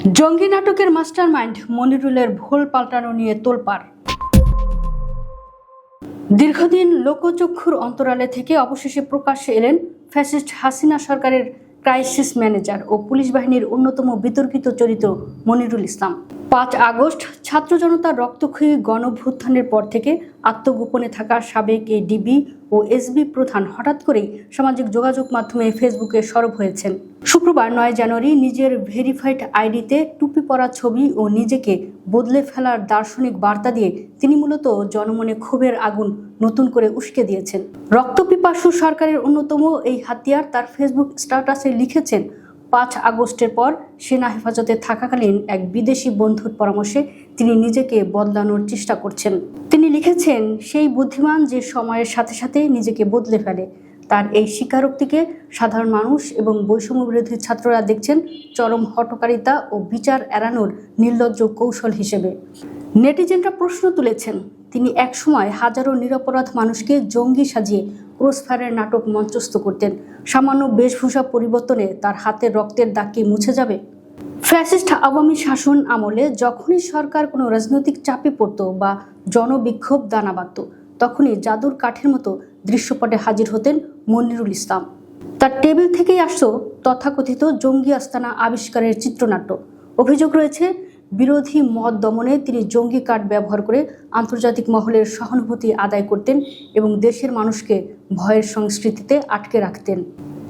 জঙ্গি নাটকের মাস্টারমাইন্ড মনিরুলের ভোল পাল্টানো নিয়ে তোলপার দীর্ঘদিন লোকচক্ষুর অন্তরালে থেকে অবশেষে প্রকাশ্যে এলেন ফ্যাসিস্ট হাসিনা সরকারের ক্রাইসিস ম্যানেজার ও পুলিশ বাহিনীর অন্যতম বিতর্কিত চরিত্র মনিরুল ইসলাম। পাঁচ আগস্ট ছাত্র জনতার রক্তক্ষয়ী গণভ্যুত্থানের পর থেকে আত্মগোপনে থাকা সাবেক এই ডিবি ও এসবি প্রধান হঠাৎ করেই সামাজিক যোগাযোগ মাধ্যমে ফেসবুকে সরব হয়েছেন। শুক্রবার নয় জানুয়ারি নিজের ভেরিফাইড আইডিতে টুপি পরা ছবি ও নিজেকে বদলে ফেলার দার্শনিক বার্তা দিয়ে তিনি মূলত জনমনে ক্ষোভের আগুন নতুন করে উস্কে দিয়েছেন। রক্তপিপাসু সরকারের অন্যতম এই হাতিয়ার তার ফেসবুক স্ট্যাটাসে লিখেছেন পাঁচ আগস্টের পর সেনা হেফাজতে থাকাকালীন এক বিদেশি বন্ধুর পরামর্শে তিনি নিজেকে বদলানোর চেষ্টা করছেন। তিনি লিখেছেন, সেই বুদ্ধিমান যে সময়ের সাথে সাথে নিজেকে বদলে ফেলে, তার এই স্বীকারোক্তিকে সাধারণ মানুষ এবং বৈষম্য বিরোধী ছাত্ররা দেখছেন চরম হটকারিতা ও বিচার এড়ানোর নির্লজ্জ কৌশল হিসেবে। নেটিজেনরা প্রশ্ন তুলেছেন, তিনি একসময় হাজারো নিরপরাধ মানুষকে জঙ্গি সাজিয়ে ক্রসফায়ারের নাটক মঞ্চস্থ করতেন। সামান্য বেশভূষা পরিবর্তনে তার হাতের রক্তের দাগ কি মুছে যাবে। ফ্যাসিস্ট আওয়ামী শাসন আমলে যখনই সরকার কোনো রাজনৈতিক চাপে পড়তো বা জনবিক্ষোভ দানা বাঁধত, তখনই জাদুর কাঠের মতো দৃশ্যপটে হাজির হতেন মনিরুল ইসলাম। তার টেবিল থেকেই আসতো তথাকথিত জঙ্গি আস্তানা আবিষ্কারের চিত্রনাট্য। অভিযোগ রয়েছে বিরোধী মত দমনে তিনি জঙ্গি কার্ড ব্যবহার করে আন্তর্জাতিক মহলের সহানুভূতি আদায় করতেন এবং দেশের মানুষকে ভয়ের সংস্কৃতিতে আটকে রাখতেন।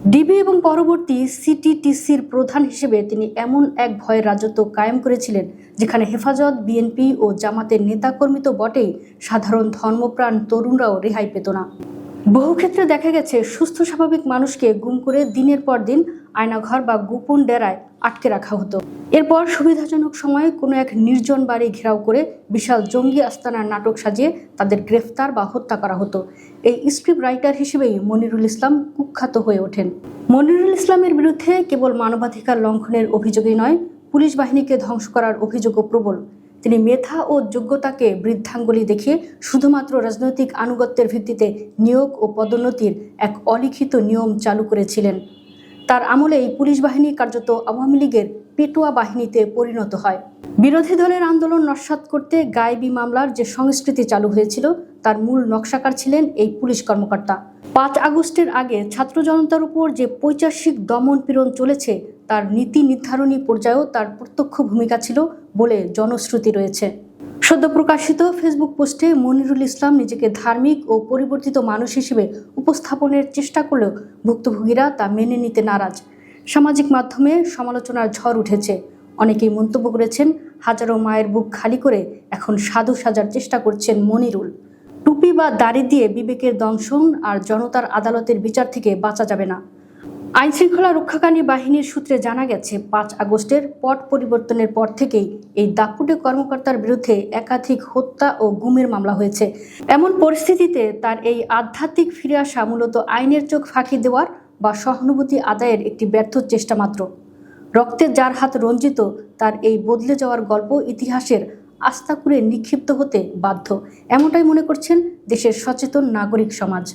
ডিবি এবং পরবর্তী সিটিটিসির প্রধান হিসেবে তিনি এমন এক ভয়ের রাজত্ব কায়েম করেছিলেন, যেখানে হেফাজত, বিএনপি ও জামাতের নেতাকর্মী তো বটেই, সাধারণ ধর্মপ্রাণ তরুণরাও রেহাই পেত না। বহু ক্ষেত্রে দেখা গেছে, সুস্থ স্বাভাবিক মানুষকে গুম করে দিনের পর দিন আয়নাঘর বা গোপন ডেরায় আটকে রাখা হতো। এরপর সুবিধাজনক সময়ে কোনো এক নির্জন বাড়ি ঘেরাও করে বিশাল জঙ্গি আস্তানার নাটক সাজিয়ে তাদের গ্রেফতার বা হত্যা করা হতো। এই স্ক্রিপ্ট রাইটার হিসেবেই মনিরুল ইসলাম কুখ্যাত হয়ে ওঠেন। মনিরুল ইসলামের বিরুদ্ধে কেবল মানবাধিকার লঙ্ঘনের অভিযোগই নয়, পুলিশ বাহিনীকে ধ্বংস করার অভিযোগও প্রবল। তিনি মেধা ও যোগ্যতাকে বৃদ্ধাঙ্গুলি দেখিয়ে শুধুমাত্র রাজনৈতিক আনুগত্যের ভিত্তিতে নিয়োগ ও পদোন্নতির এক অলিখিত নিয়ম চালু করেছিলেন। তার আমলেই পুলিশ বাহিনী কার্যত আওয়ামী লীগের পেটোয়া বাহিনীতে পরিণত হয়। বিরোধী দলের আন্দোলন নস্বাত করতে গায়েবী মামলার যে সংস্কৃতি চালু হয়েছিল, তার মূল নকশাকার ছিলেন এই পুলিশ কর্মকর্তা। পাঁচ আগস্টের আগে ছাত্র জনতার উপর যে পৈচাসিক দমন পীড়ন চলেছে তার নীতি নির্ধারণী পর্যায়েও তার প্রত্যক্ষ ভূমিকা ছিল বলে জনশ্রুতি রয়েছে। সদ্য প্রকাশিত ফেসবুক পোস্টে মনিরুল ইসলাম নিজেকে ধার্মিক ও পরিবর্তিত মানুষ হিসেবে উপস্থাপনের চেষ্টা করলেও ভুক্তভোগীরা তা মেনে নিতে নারাজ। সামাজিক মাধ্যমে সমালোচনার ঝড় উঠেছে। অনেকেই মন্তব্য করেছেন, হাজারো মায়ের বুক খালি করে এখন সাধু সাজার চেষ্টা করছেন মনিরুল। টুপি বা দাড়ি দিয়ে বিবেকের দংশন আর জনতার আদালতের বিচার থেকে বাঁচা যাবে না। আইন শৃঙ্খলা রক্ষাকারী বাহিনীর সূত্রে জানা গেছে, পাঁচ আগস্টের পট পরিবর্তনের পর থেকেই এই দাপুটে কর্মকর্তার বিরুদ্ধে একাধিক হত্যা ও গুমের মামলা হয়েছে। এমন পরিস্থিতিতে তার এই আধ্যাত্মিক ফিরে আসা মূলত আইনের চোখ ফাঁকি দেওয়ার বা সহানুভূতি আদায়ের একটি ব্যর্থ চেষ্টা মাত্র। রক্তের যার হাত রঞ্জিত, তার এই বদলে যাওয়ার গল্প ইতিহাসের আস্থা করে নিক্ষিপ্ত হতে বাধ্য। এমনটাই মনে করছেন দেশের সচেতন নাগরিক সমাজ।